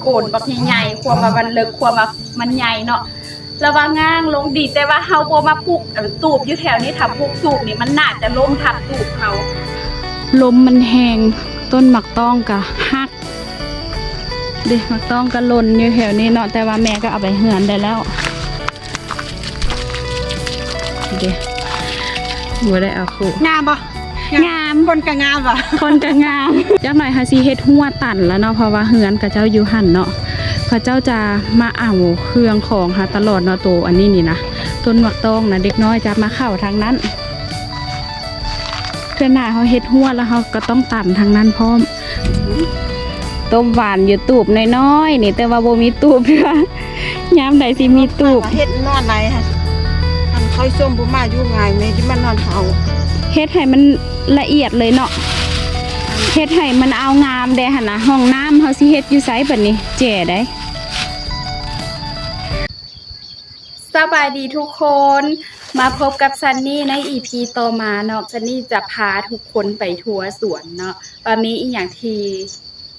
โกนบักใหญ่ๆความว่ามันเลิกความว่ามันใหญ่เนาะแล้วว่าง้างลงดีแต่ว่าเฮาบ่มาปลูกอันตูบอยู่แถวนี้ถ้าปลูกตูบนี่มันน่าจะล้มทับตูบเฮาลมมันแหงต้นหมักต้องกะหักเด็หมักต้องกะหล่นอยู่แถวนี้เนาะแต่ว่าแม่ก็เอาไปเหือนได้แล้วเดี๋ยวบัวได้เอาคู่งามปะ งาม คนก็งามปะคนจะงามจักหน่อยค่ะสิเฮ็ดหัวตันแล้วเนาะเพราะว่าเฮือนกับเจ้าอยู่หันเนาะพระเจ้าจะมาเอาเครื่องของค่ะตลอดเนาะโตอันนี้นี่นะต้นหมักต้องนะเด็กน้อยจะมาเข้าทางนั้นเพื่อนหน้าเขาเฮ็ดหัวแล้วเขาก็ต้องตันทางนั้นพร้อมต้มหวานอยู่ตูบน้อยๆนี่แต่ว่าบ่มีตูบเพื่อยามใดสิมีตูบเฮ็ดนอนไหนฮะอันค่อยส้มบุมาอยู่ไงแม่ที่มันนอนเขาเฮ็ดให้มัน ละเอียดเลยเนาะเฮ็ดให้มันเอางามเด้หั่นนะห้องน้ำเฮาสิเฮ็ดอยู่ไสบัดนี้แจ๋ได้สบายดีทุกคนมาพบกับซันนี่ใน EP ต่อมาเนาะซันนี่จะพาทุกคนไปทัวร์สวนเนาะว่ามีอีกอย่างที่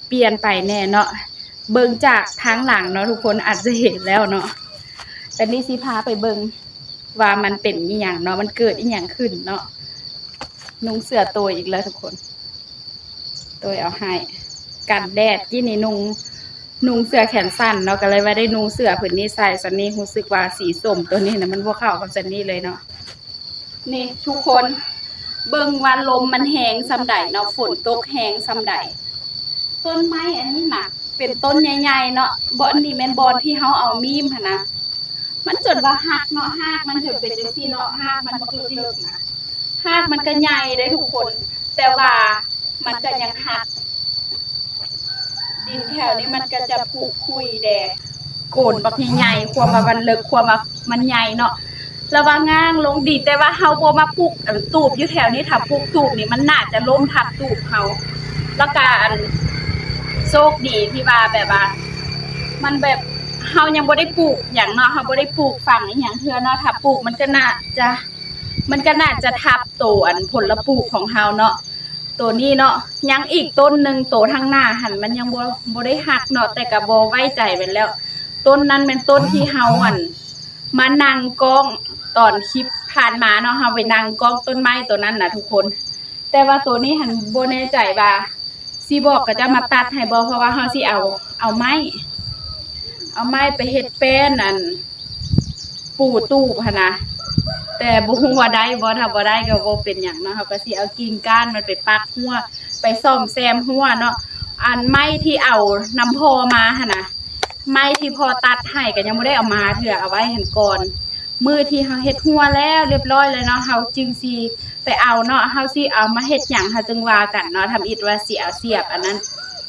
เปลี่ยนไปแน่เนาะเบิ่งจากทางหลังเนาะทุกคนอาจจะเห็นแล้วเนาะซันนี่สิพาไปเบิ่งว่ามันเป็นอีหยังเนาะมันเกิดอีหยังขึ้นเนาะ นุงเสื้อตัวอีกแล้วทุกคน ตัวเอาให้กันแดดกี่นี่นุงนุงเสื้อแขนสั้นเนาะก็เลยว่าได้นุงเสื้อผืนนี้ใส่สันนี้รู้สึกว่าสีส้มตัวนี้นะมันบ่เข้ากับสันนี้เลยเนาะนี่ทุกคนเบิ่งว่าลมมันแหงซำใดเนาะฝนตกแหงซำใดต้นไม้อันนี้หมักเป็นต้นใหญ่ๆเนาะบอนนี่แม่นบอนที่เฮาเอามีมหั่นนะมันจนว่าหักเนาะหักมันจนเป็นจังซี่เนาะหักมันบ่คือเลิกนะ หักมันก็ใหญ่ได้ทุกคน แต่ว่ามันก็ยังหัก ดินแถวนี้มันก็จะผุคุยแดงโกนบักใหญ่ความว่ามันเลิกความว่ามันใหญ่เนาะแล้วว่าง้างลงดีแต่ว่าเฮาบ่มาปลูกตูบอยู่แถวนี้ถ้าปลูกตูบนี่มันน่าจะล้มทับตูบเฮาแล้วก็อันโชคดีที่ว่าแบบว่า มันแบบเฮายังบ่ได้ปลูกหยังเนาะเฮาบ่ได้ปลูกฝั่งอีหยังเทื่อเนาะถ้าปลูกมันก็น่าจะ มันก็น่าจะทับโตอันผลปลูกของเฮาเนาะตัวนี้เนาะยังอีกต้นหนึ่งโตทางหน้าหันมันยังบ่บ่ได้หักเนาะแต่ก็บ่ไว้ใจไปแล้ว ต้นนั้นเป็นต้นที่เฮาอันมานั่งกล้องตอนคลิปผ่านมาเนาะเฮาไปนั่งกล้องต้นไม้ตัวนั้นน่ะทุกคน แต่ว่าตัวนี้หันบ่แน่ใจว่าสิบอกก็จะมาตัดให้บ่เพราะว่าเฮาสิเอา เอาไม้เอาไม้ไปเฮ็ดแป้นอัน ปูตู้หั่นนะ แต่บ่ฮู้ว่าได้บ่ถ้าบ่ได้ก็บ่เป็นหยังเนาะเฮาก็สิเอากิ่งก้านมันไปปักหัวไปซ่อมแซมหัวเนาะอันไม้ที่เอาน้ำพอมาหั่นน่ะไม้ที่พอตัดให้ก็ยังบ่ได้เอามาเถื่อเอาไว้หั่นก่อนมือที่เฮาเฮ็ดหัวแล้วเรียบร้อยแล้วเนาะเฮาจึงสิไปเอาเนาะเฮาสิเอามาเฮ็ดหยังเฮาจึงว่ากันเนาะทำอิฐว่าสิเอาเสียบอันนั้น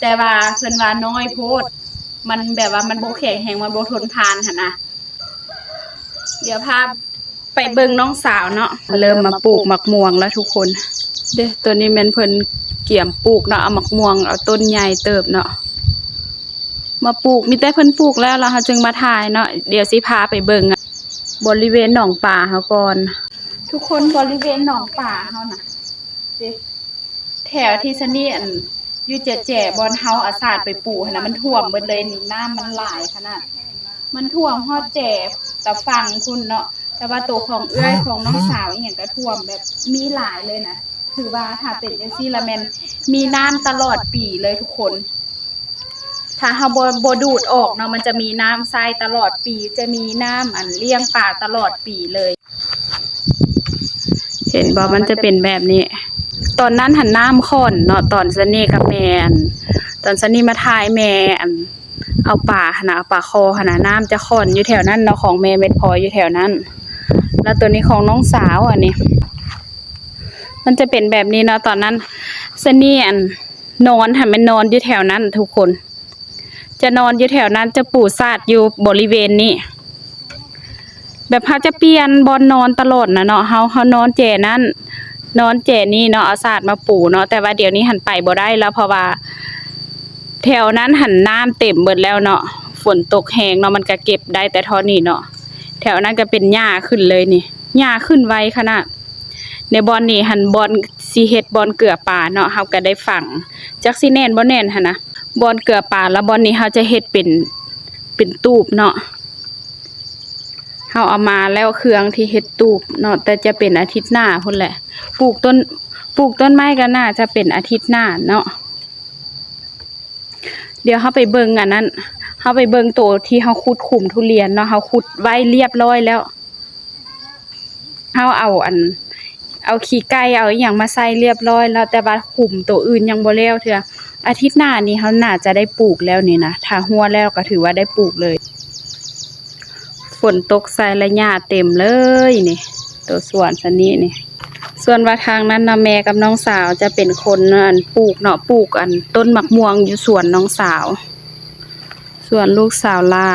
แต่ว่าเพิ่นว่าน้อยโพดมันแบบว่ามันบ่แข็งแรงมันบ่ทนทานหั่นน่ะเดี๋ยวพา ไปเบิ่งน้องสาวเนาะเริ่มมาปลูกหมักม่วงแล้วทุกคน เด้ตัวนี้แม่นเพิ่นเกี่ยมปลูกเนาะเอาหมักม่วงเอาต้นใหญ่เติบเนาะมาปลูกมีแต่เพิ่นปลูกแล้วแล้วเราจึงมาถ่ายเนาะเดี๋ยวสิพาไปเบิ่งอะบริเวณหนองป่าเฮาก่อน ทุกคนบริเวณหนองป่าเฮาน่ะเด้แถวที่สนี่อันอยู่แจ่ๆบอนเฮาอาสาดไปปลูกหั่นน่ะมันท่วมเบิดเลยนี่น้ำมันหลายขนาดมันท่วมฮอดแจ่แต่ฟังคุณเนาะ แต่ว่าตัวของเอื้อยของน้องสาวอหย่างก็ท่วมแบบมีหลายเลยนะถือว่าถ้าเป็นจังซี่ละแมนมีน้ำตลอดปีเลยทุกคน ถ้าเฮาบ่บ่ดูดออกเนาะมันจะมีน้ำทรายตลอดปี จะมีน้ำอันเลี้ยงป่าตลอดปีเลย เห็นบ่มันจะเป็นแบบนี้ ตอนนั้นหันน้ำค่อนเนาะตอนสนี่กับแม่อันตอนสนี่มาทายแม่อัน เอาป่าหนาเอาป่าคอหนาน้ำจะค่อนอยู่แถวนั้นเนาะของแม่เม็ดพลอยอยู่แถวนั้น แล้วตัวนี้ของน้องสาวอันนี้ มันจะเป็นแบบนี้เนาะตอนนั้นเสนี่อันนอนหันมันนอนอยู่แถวนั้นทุกคน จะนอนอยู่แถวนั้นจะปูซาดอยู่บริเวณนี้แบบเขาจะเปลี่ยนบอลนอนตลอดนะเนาะเขาเขานอนเจนั้นนอนเจนี่เนาะเอาศาสตร์มาปูเนาะแต่ว่าเดี๋ยวนี้หันไปบ่ได้แล้วเพราะว่า แถวนั้นหันน้ำเต็มเบิดแล้วเนาะฝนตกแหงเนาะมันก็เก็บได้แต่เทอนี้เนาะ แถวนั้นก็เป็นหญ้าขึ้นเลยนี่หญ้าขึ้นไวขนาดในบอลนี่หันบอลสิเฮ็ดบอนเกลือป่าเนาะเฮาก็ได้ฝังจักสิแน่นบ่แน่นหั่นนะบอนเกลือป่าแล้วบอนนี้เฮาจะเฮ็ดเป็นเป็นตูบเนาะเฮาเอามาแล้วเครื่องที่เฮ็ดตูบเนาะแต่จะเป็นอาทิตย์หน้าพุ่นแหละ ปลูกต้นปลูกต้นไม้ก็น่าจะเป็นอาทิตย์หน้าเนาะเดี๋ยวเฮาไปเบิ่งอันนั้น เฮาไปเบิ่งโตที่เฮาขุดขุมทุเรียนเนาะเฮาขุดไว้เรียบร้อยแล้วเฮาเอาอัน เอาขี้ไก่เอาอหย่างมาใส่เรียบร้อย แล้วแต่ว่าขุมตัวอื่นยังบ่แล้วเถื่ออาทิตย์หน้านี้เขาน่าจะได้ปลูกแล้วนี่นะถ้าหัวแล้วก็ถือว่าได้ปลูกเลย ฝนตกใส่และหญ้าเต็มเลยนี่ ตัวสวนสันนี้นี่ส่วนว่าทางนั้นนะแม่กับน้องสาวจะเป็นคนอันปลูกเนาะปลูกอัน ต้นมะม่วงอยู่สวนน้องสาว ส่วนลูกสาวล่า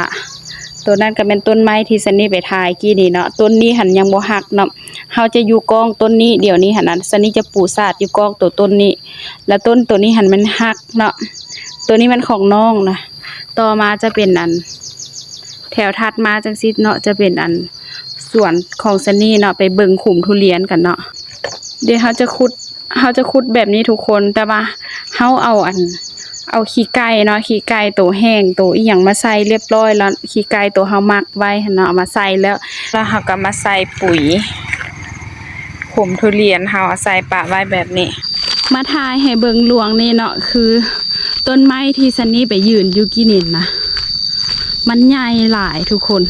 ตัวนั้นก็เป็นต้นไม้ที่ซันนี่ไปทายกี้นี่เนาะต้นนี้หันยังบ่หักเนาะเฮาจะอยู่กองต้นนี้เดี๋ยวนี้หันนั้นซันนี่จะปลูกซาดอยู่กองตัวต้นนี้ แล้วต้นตัวนี้หันมันหักเนาะตัวนี้มันของน้องนะต่อมาจะเป็นอัน แถวถัดมาจังซี่เนาะจะเป็นอันส่วนของซันนี่เนาะไปเบิ่งขุมทุเรียนกันเนาะเดี๋ยวเฮาจะขุดเฮาจะขุดแบบนี้ทุกคนแต่ว่าเฮาเอาอัน เอาขี้ไก่เนาะขี้ไก่ตัวแห้งตัวอีหยังมาใส่เรียบร้อยแล้วขี้ไก่ตัวเฮามักไว้หั่นเนาะเอามาใส่แล้ว แล้วเฮาก็มาใส่ปุ๋ยผมทุเรียนเฮาเอาใส่ปะไว้แบบนี้ มาทายให้เบิงหลวงนี่เนาะคือ ต้นไม้ที่ซันนี่ไปยืนอยู่กี่นินนะมันใหญ่หลายทุกคน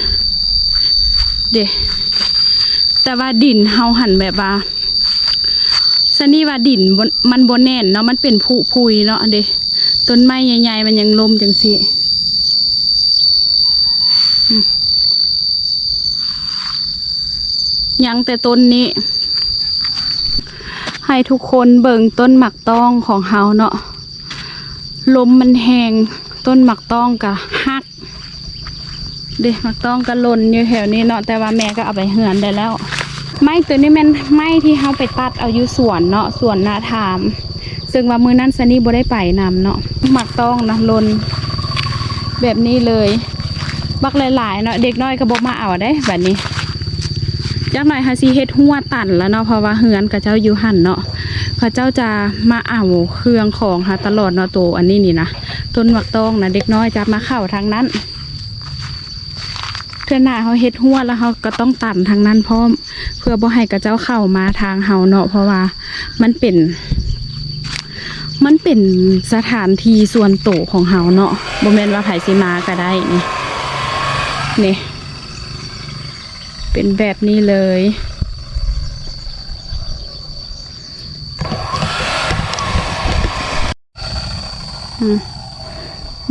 เด้แต่ว่าดินเฮาหันแบบว่าซันนี่ว่าดินบ่มันบ่แน่นเนาะมันเป็นผุพุยเนาะเด้ ต้นไม้ใหญ่ๆมันยังลมจังสิยังแต่ต้นนี้ ให้ทุกคนเบิ่งต้นหมักต้องของเฮาเนาะลมมันแหงต้นหมักต้องกะหัก เด็หมักต้องกะหล่นอยู่แถวนี้เนาะแต่ว่าแม่ก็เอาไปเหือนได้แล้ว ไม้ตัวนี้มันไม้ที่เฮาไปตัดเอาอยู่สวนเนาะสวนนาถาม ซึ่งว่ามือนั้นซันนี่บ่ได้ไปนำเนาะ ต้องนะลนแบบนี้เลยบักหลายๆเนาะเด็กน้อยก็บอกมาเอาได้แบบนี้จักหน่อยฮาซีเฮ็ดหัวตันแล้วเนาะเพราะว่าเฮือนกับเจ้าอยู่หันเนาะเขาเจ้าจะมาเอาเครื่องของค่ะตลอดเนาะตัวอันนี้นี่นะต้นหมักต้องนะเด็กน้อยจะมาเข้าทางนั้นเทื่อหน้าเขาเฮ็ดหัวแล้วเขาก็ต้องตันทางนั้นพร้อม เพื่อบ่ให้กับเจ้าเข้ามาทางเฮาเนาะเพราะว่ามันเป็น มันเป็นสถานที่ส่วนโตวของเฮาเนาะบ่แม่นว่าไผสิมาก็ได้นี่นี่ เป็นแบบนี้เลย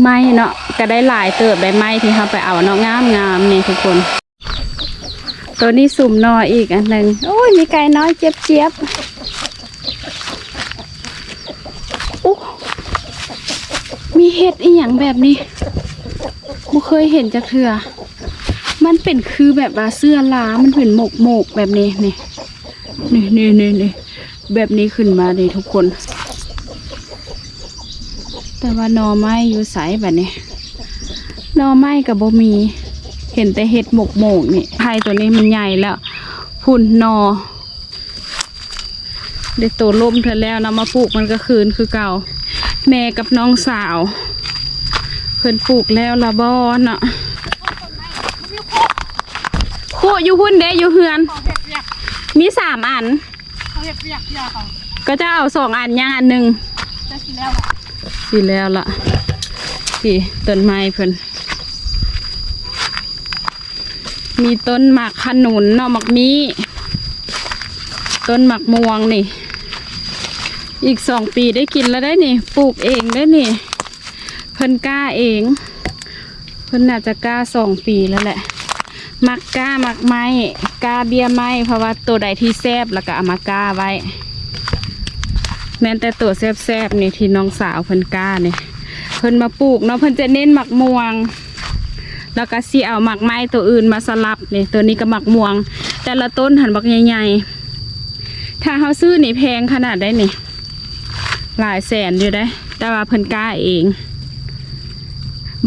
ไม้เนาะก็ได้หลายเติบได้ไม้ที่เขาไปเอาเนาะงามงามนี่ทุกคน ตัวนี้สุ่มนออีกอันหนึ่งโอ้ยมีไก่น้อยเจี๊ยบเจี๊ยบๆ อุ๊ มีเห็ดอีหยังแบบนี้บ่เคยเห็นจักเทื่อ มันเป็นคือแบบว่าเสื้อลามันเป็นหมกหมกแบบนี้นี่นี่นี่นี่นี่แบบนี้ขึ้นมาเลยทุกคน แต่ว่านอไม้อยู่ใสแบบนี้นอไม้กับบ่มี เห็นแต่เห็ดหมกหมกนี่ไผ่ตัวนี้มันใหญ่แล้วพุ่นนอได้โตล่มเธอแล้วนะมาปลูกมันก็คืนคือเก่า แม่กับน้องสาว เพิ่นปลูกแล้วละบอนอะคู่อยู่หุ่นเด้อยู่เฮือน มีสามอัน ก็จะเอาสองอันย่างอันหนึ่งจะกินแล้วสิแล้วล่ะสิต้นไม้เพิ่นมีต้นหมากขนุนเนาะหมักมี ต้นหมักม่วงนี่ อีกสองปีได้กินแล้วได้นี่ ปลูกเองได้นี่ เพิ่นกล้าเอง เพิ่นน่าจะกล้าสองปีแล้วแหละ มักกล้ามักไม้กล้าเบี้ยไม้เพราะว่าตัวใดที่แซบแล้วก็เอามากล้าไว้ แม้แต่ตัวแซบๆนี่ที่น้องสาวเพิ่นกล้าเนี่ยเพิ่นมาปลูกเนาะเพิ่นจะเน้นหมักม่วง แล้วก็สิเอาหมักไม้ตัวอื่นมาสลับนี่ตัวนี้ก็หมักม่วง แต่ละต้นหันบักใหญ่ๆถ้าเขาซื้อนี่แพงขนาดได้นี่ หลายแสนอยู่ได้ แต่ว่าเพิ่นกล้าเอง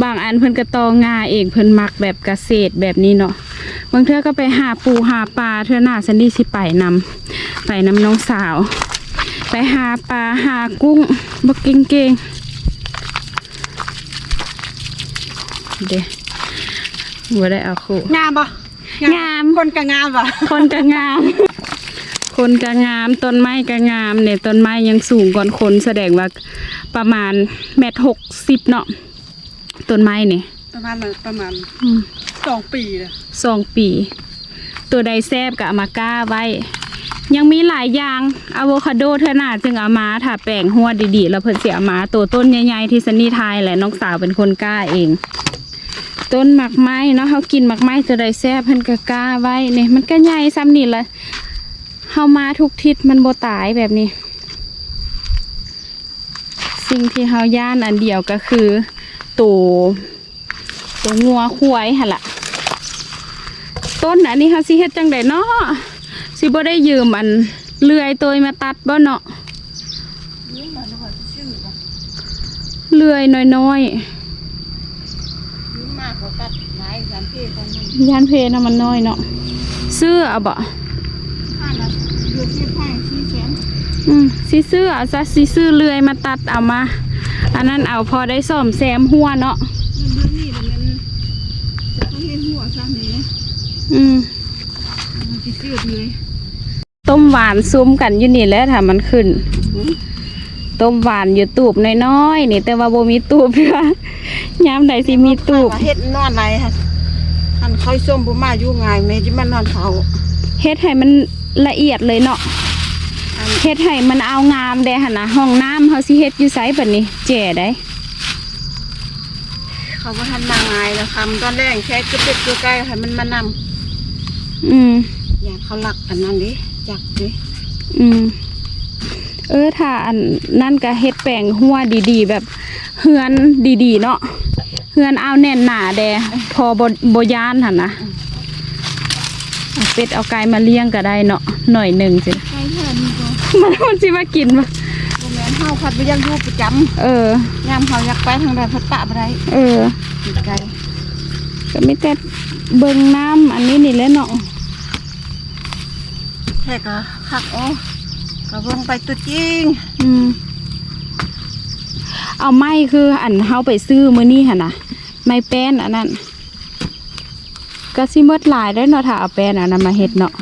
บางอันเพิ่นก็ตองงาเองเพิ่นมักแบบเกษตรแบบนี้เนาะ บางเทื่อก็ไปหาปูหาปลาเทื่อหน้าสันดีสิไปนำไปนำน้องสาว ไปหาปลาหากุ้งบักเก่งเก่งๆเดี๋ยวบ่ได้เอาคู่งามปะงาม คนก็งามปะคนก็งาม คนก็งามต้นไม้ก็งามเนี่ยต้นไม้ยังสูงกว่าคนแสดงว่าประมาณเมตรหกสิบเนาะต้นไม้เนี่ยประมาณประมาณอืมสองปีเลยสองปี ตัวใดแซบกับเอามาก้าไว้ ยังมีหลายอย่างอะโวคาโดเธอหนาจึงเอามาถ้าแป้งหัวดีๆ แล้วเพิ่นเสียมา ตัวต้นใหญ่ๆที่ซันนี่ทายแหละน้องสาวเป็นคนกล้าเองต้นหมักไม้เนาะเขากินหมักไม้ตัวใดแซ่บเพิ่นก็กล้าไว้เนี่ยมันก็ใหญ่ซ้ำนี่ละ เฮามาทุกทิศมันบ่ตายแบบนี้ สิ่งที่เฮาย่านอันเดียวก็คือตัวตัวงัวควายหั่นล่ะต้นอันนี้เขาสิเฮ็ดจังไดเนาะสิบ่ได้ยืมอันเลื่อยตัวมาตัดบ่เนาะเลื่อยน้อยยืมมากกว่าตัดหลายสามปีของมันๆยานเพนะมันน้อยเนาะซื้อเอาบ่ห้านั ดอยู่ที่ไพ่ที่แขนอืมสิซื้อเอาซะสิซื้อเลื่อยมาตัดเอามา อันนั้นเอาพอได้ซ่อมแซมหัวเนาะเงินเดือนนี้เดี๋ยวมันจะต้องเห็นหัวซะนี่อืมมันจะเสียดเลยต้มหวานซุ้มกันอยู่นี่แหละถ้ามันขึ้นต้มหวานอยู่ตูบน้อยๆนี่ แต่ว่าบ่มีตูบเพื่อยามใดสิมีตูบเฮ็ดนอนไรฮะอันค่อยส้มบุมาอยู่ง่ายแม่ที่มันนอนเฝ้าเฮ็ดให้มัน ละเอียดเลยเนาะอันเฮ็ดให้มันเอางามได้หั่นนะห้องน้ำเฮาสิเฮ็ดอยู่ไสบัดนี้แจ๋ได้เขาว่าทำนางง่ายแล้วคำตอนแรกแค่กระเป็ดกระไก่ให้มันมานอืมำอย่างเขาหลักอันนั้นดิจักดิอืมเออถ้าอันนั่นก็เฮ็ดแปลงหัวดีๆ แบบเฮือนดีๆ เนาะเฮือนเอาแน่นหนาแดพอบ่บ่ย่านหั่นนะ เอาเป็ดเอาไก่มาเลี้ยงก็ได้เนาะหน่อยหนึงสิไก่แค่นี้ก็มันมันสิมากินบ่โรงแรมเฮาพัดไปยังอยู่ประจเออำยามเฮาอยากไปทางใดพัดปะบ่ได้เออ กินไก่ก็มีแต่เบิ่งน้ำอันนี้นี่แหละเนาะแค่ก็คักโอ้ก็เบิ่งไปตัวจริงอืม เอาไม้คืออันเฮาไปซื้อมื้อนี้หั่นน่ะ ไม้แป้นอันนั้น ก็สิหมดหลายได้อเนาะถ้าเอาแป้นอันนั้นมาเฮ็ดเนาะ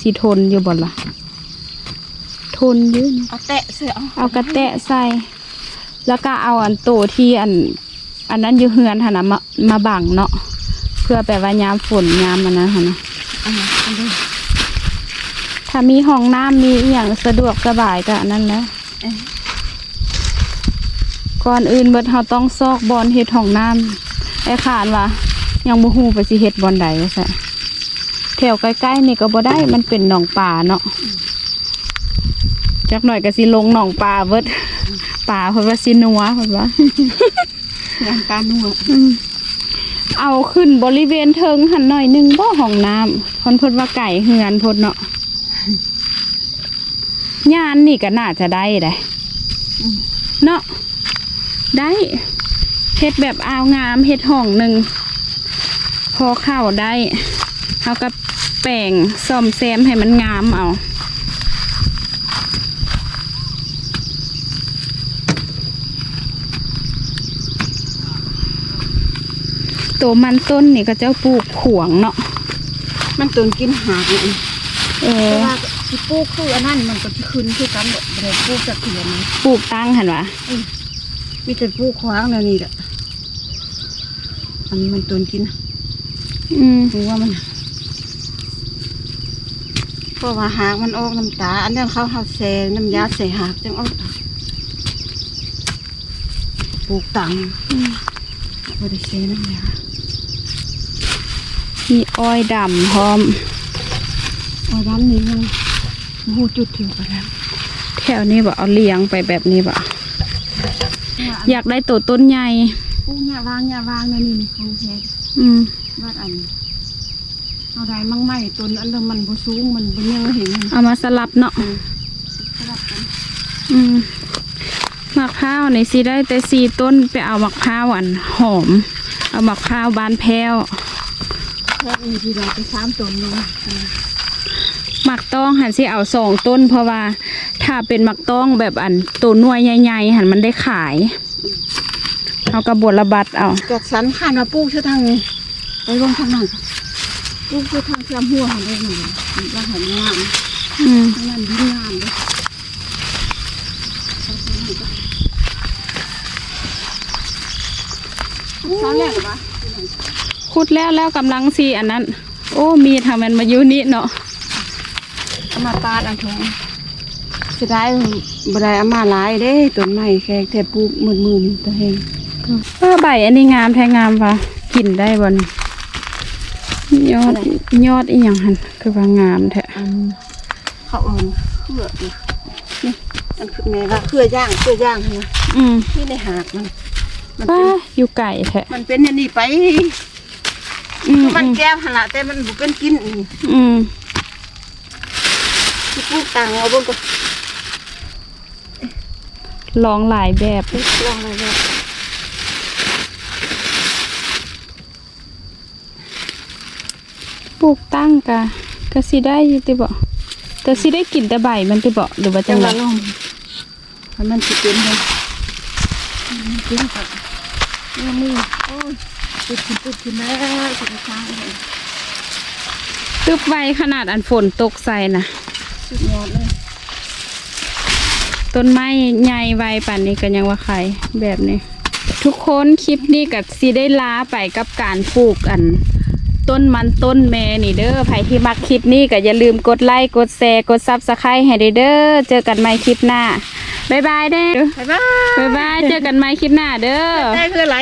สิทนอยู่บ่ล่ะทนอยู่นะเอาแตะเสือเอากระแตะใส่ แล้วก็เอาอันโตที่อัน อันนั้นอยู่เฮือนหั่นน่ะมามาบังเนาะเพื่อแปลว่ายามฝนยามอันนั้นหั่นน่ะเอามาเอาดูถ้ามีห้องน้ำมีอหย่างสะดวกสบายก็อันนั้นแหล้วเอ้ยก่อนอื่นเบิดเราต้องซอกบอลเฮ็ดห้องน้ำไอ้ขานว่า ยังบ่ฮู้ไปสิเฮ็ดบอลใดว่าซั่นแถวใกล้ๆนี่ก็บ่ได้มันเป็นหนองป่าเนาะจักหน่อยก็สิลงหนองป่าเบิดป่าเพิ่นว่าสินัวเพิ่นว่างานการนัวอืมเอาขึ้นบริเวณเทิงหันหน่อยหนึงบ่ห้องน้ำเพิ่นเพิ่นว่าไก่เฮือนเพิ่นเนาะงานนี่ก็น่าจะได้ได้เนาะได้เฮ็ดแบบอาวงามเฮ็ดห้องหนึ่ง พอเข้าได้เขาก็แป่งซ่อมแซมให้มันงามเอาตัวมันต้นนี่ก็เจ้าปลูกขวงเนาะมันตุนกินหากนี่เอเพอ ราะว่าที่ปลูกคืออันนั้นมันก็จะขึ้นคือกันบ่ได้ปลูกจากเขียนนะปลูกตั้งหันวะมีแต่ปลูกขวางแล้วนี่แหละอันนี้มันตุนกิน อืมถึงว่ามันเพราะว่าหากมันออกน้ำตา อันนั้นเขาเขาแซ่น้ำยาใส่หากจังออกปลูกตังบ่ได้แซ่น้ำยามีอ้อยดำพร้อมเอาด้านนี้ยังหูจุดถึงไปแล้วแถวนี้บ่เอาเลี้ยงไปแบบนี้บ่อยากได้ตัวต้นใหญ่ปลูกเนี่ยวางเนี่ยวางนั่นนี่ของแท้อืม บ้านอันเอาได้มั่งไหมต้นอันเดิมมันบ่สูงมันบ่ยังเห็นมันเอามาสลับเนาะสลับกันอืมมะพร้าวในสิได้แต่สี่ต้นไปเอามะพร้าวอันหอม เอามะพร้าวบานแพ้วแค่นี้ที่เราไปสามต้นลงหมักต้องหันสิเอาสองต้น เพราะว่า ถ้าเป็นมักต้องแบบอันตัวหน่วยใหญ่ๆหันมันได้ขาย เอากระบวนระบัดเอาจัดสรรข้ามาปลูกเชื่อทางนี้ ไปลงทางนั้นปลูกเชื่อทางเชื่อมหัวหันได้หนึ่งว่าหันงามอืมทางนั้นดีงามเลยตอนแรกเหรอวะขุดแล้วแล้วกำลังสีอันนั้น โอ้มีทำมันมาอยู่นี่เนาะเอามาปาดเอันทงสุดท้ายบได้เอามาหลายเด้ต้นไม้แค่แต่ปลูกหมื่นหมื่นๆตัวเองเออใบอันนี้งามแท้งามว่ะกินได้บน ยอดยอดอีหยังหันคือว่างามแท้อันเขาเอิญเครือนี่นี่อันคือแม่ว่าเครือย่างเครือย่างนะอืมนี่ในหากมันมันป้าเป็นอยู่ไก่แท้มันเป็นอย่างนี้ไปอืมมันแก้วหนละแต่มันบุเป็นกินนี่อืมที่ปลูกตังเอาเบนก็ลองหลายแบบลองเลยเลย ลูกตั้งกะก็สิได้อยู่ติบ่แต่สิได้กินแต่ใบมันติบ่หรือว่าจัจังงหไดวะลองให้มันสิเป็นเลยกินกับนี่มือโอ้ยติดกินติดกินแล้วสุดท้ายเลยตึบไวขนาดอันฝนตกใส่น่ะสุดยอดเลยต้นไม้ใหญ่ไวป่านนี้ก็ยังว่าใครแบบนี้ ทุกคนคลิปนี้กับซีได้ล้าไปกับการปลูกอัน ต้นมันต้นแม่นี่เด้อใครที่มักคลิปนี้ก็อย่าลืมกดไลค์กดแชร์กดซับสไครต์ให้ได้เด้อเจอกันใหม่คลิปหน้าบ๊ายบายเด้อบ๊ายบาย บ๊ายบายเจอกันใหม่คลิปหน้าเด้อ ได้คืออะไร